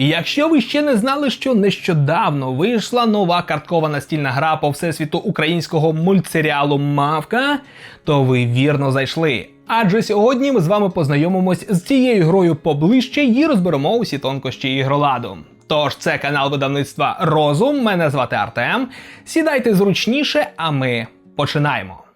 Якщо ви ще не знали, що нещодавно вийшла нова карткова настільна гра по всесвіту українського мультсеріалу Мавка, то ви вірно зайшли. Адже сьогодні ми з вами познайомимось з цією грою поближче і розберемо усі тонкощі ігроладу. Тож це канал видавництва Розум. Мене звати Артем. Сідайте зручніше, а ми починаємо.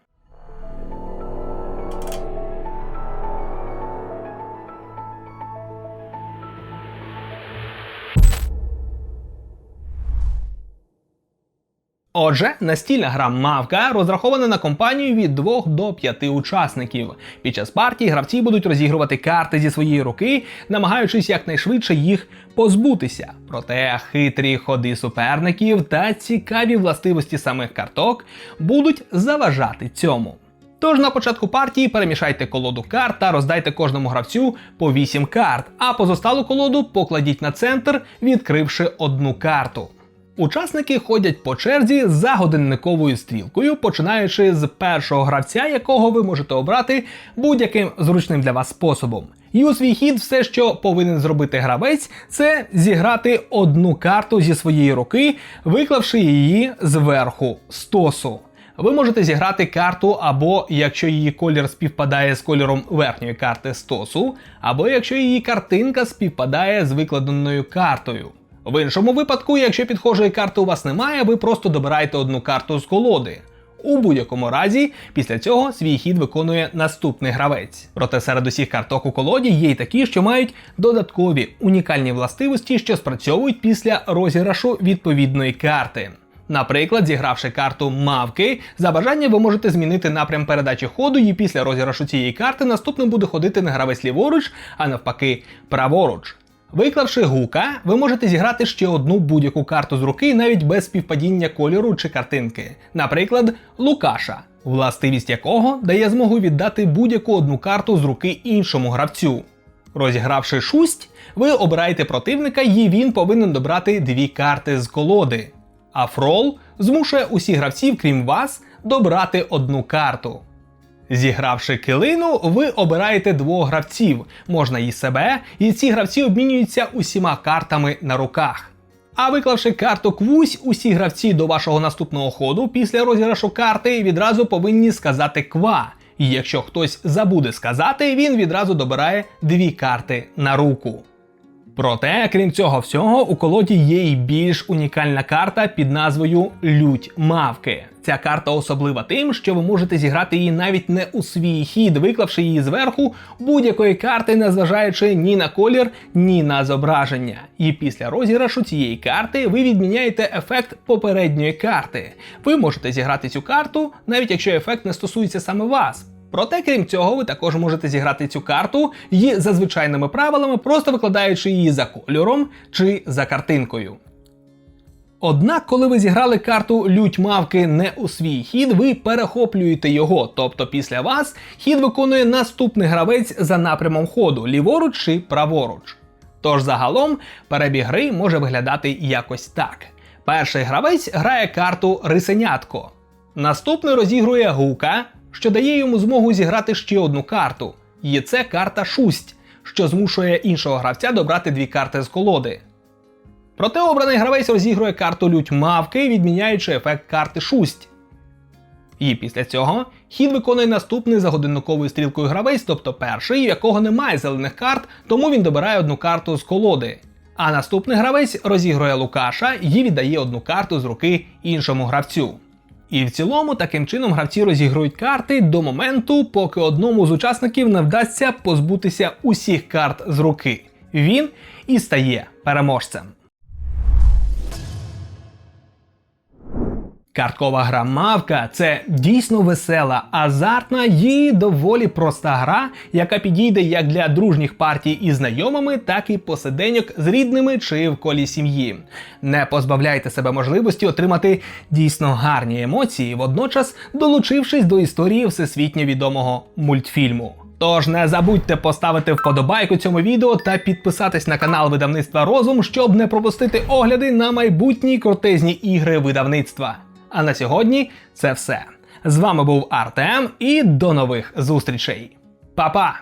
Отже, настільна гра Мавка розрахована на компанію від 2 до 5 учасників. Під час партії гравці будуть розігрувати карти зі своєї руки, намагаючись якнайшвидше їх позбутися. Проте хитрі ходи суперників та цікаві властивості самих карток будуть заважати цьому. Тож на початку партії перемішайте колоду карт та роздайте кожному гравцю по 8 карт, а позосталу колоду покладіть на центр, відкривши одну карту. Учасники ходять по черзі за годинниковою стрілкою, починаючи з першого гравця, якого ви можете обрати будь-яким зручним для вас способом. І у свій хід все, що повинен зробити гравець, це зіграти одну карту зі своєї руки, виклавши її зверху стосу. Ви можете зіграти карту, або якщо її колір співпадає з кольором верхньої карти стосу, або якщо її картинка співпадає з викладеною картою. В іншому випадку, якщо підхожої карти у вас немає, ви просто добираєте одну карту з колоди. У будь-якому разі, після цього свій хід виконує наступний гравець. Проте серед усіх карток у колоді є й такі, що мають додаткові унікальні властивості, що спрацьовують після розіграшу відповідної карти. Наприклад, зігравши карту мавки, за бажання ви можете змінити напрям передачі ходу, і після розіграшу цієї карти наступним буде ходити не гравець ліворуч, а навпаки, праворуч. Виклавши гука, ви можете зіграти ще одну будь-яку карту з руки навіть без співпадіння кольору чи картинки. Наприклад, Лукаша, властивість якого дає змогу віддати будь-яку одну карту з руки іншому гравцю. Розігравши шусть, ви обираєте противника і він повинен добрати дві карти з колоди. А фрол змушує усіх гравців, крім вас, добрати одну карту. Зігравши килину, ви обираєте двох гравців, можна і себе, і ці гравці обмінюються усіма картами на руках. А виклавши карту квусь, усі гравці до вашого наступного ходу після розіграшу карти відразу повинні сказати ква. І якщо хтось забуде сказати, він відразу добирає дві карти на руку. Проте, крім цього всього, у колоді є й більш унікальна карта під назвою Лють мавки. Ця карта особлива тим, що ви можете зіграти її навіть не у свій хід, виклавши її зверху будь-якої карти, незважаючи ні на колір, ні на зображення. І після розіграшу цієї карти ви відміняєте ефект попередньої карти. Ви можете зіграти цю карту, навіть якщо ефект не стосується саме вас. Проте, крім цього, ви також можете зіграти цю карту і за звичайними правилами, просто викладаючи її за кольором чи за картинкою. Однак, коли ви зіграли карту лють мавки не у свій хід, ви перехоплюєте його, тобто після вас хід виконує наступний гравець за напрямом ходу, ліворуч чи праворуч. Тож загалом перебіг гри може виглядати якось так: перший гравець грає карту рисенятко, наступний розігрує гука, що дає йому змогу зіграти ще одну карту. І це карта шусть, що змушує іншого гравця добрати дві карти з колоди. Проте обраний гравець розігрує карту лють мавки, відміняючи ефект карти шусть. І після цього хід виконує наступний за годинниковою стрілкою гравець, тобто перший, у якого немає зелених карт, тому він добирає одну карту з колоди. А наступний гравець розігрує Лукаша і віддає одну карту з руки іншому гравцю. І в цілому таким чином гравці розігрують карти до моменту, поки одному з учасників не вдасться позбутися усіх карт з руки. Він і стає переможцем. Карткова гра Мавка це дійсно весела, азартна і доволі проста гра, яка підійде як для дружніх партій із знайомими, так і посиденьок з рідними чи в колі сім'ї. Не позбавляйте себе можливості отримати дійсно гарні емоції, водночас долучившись до історії всесвітньо відомого мультфільму. Тож не забудьте поставити вподобайку цьому відео та підписатись на канал видавництва Розум, щоб не пропустити огляди на майбутні крутезні ігри видавництва. А на сьогодні це все. З вами був Артем і до нових зустрічей. Па-па!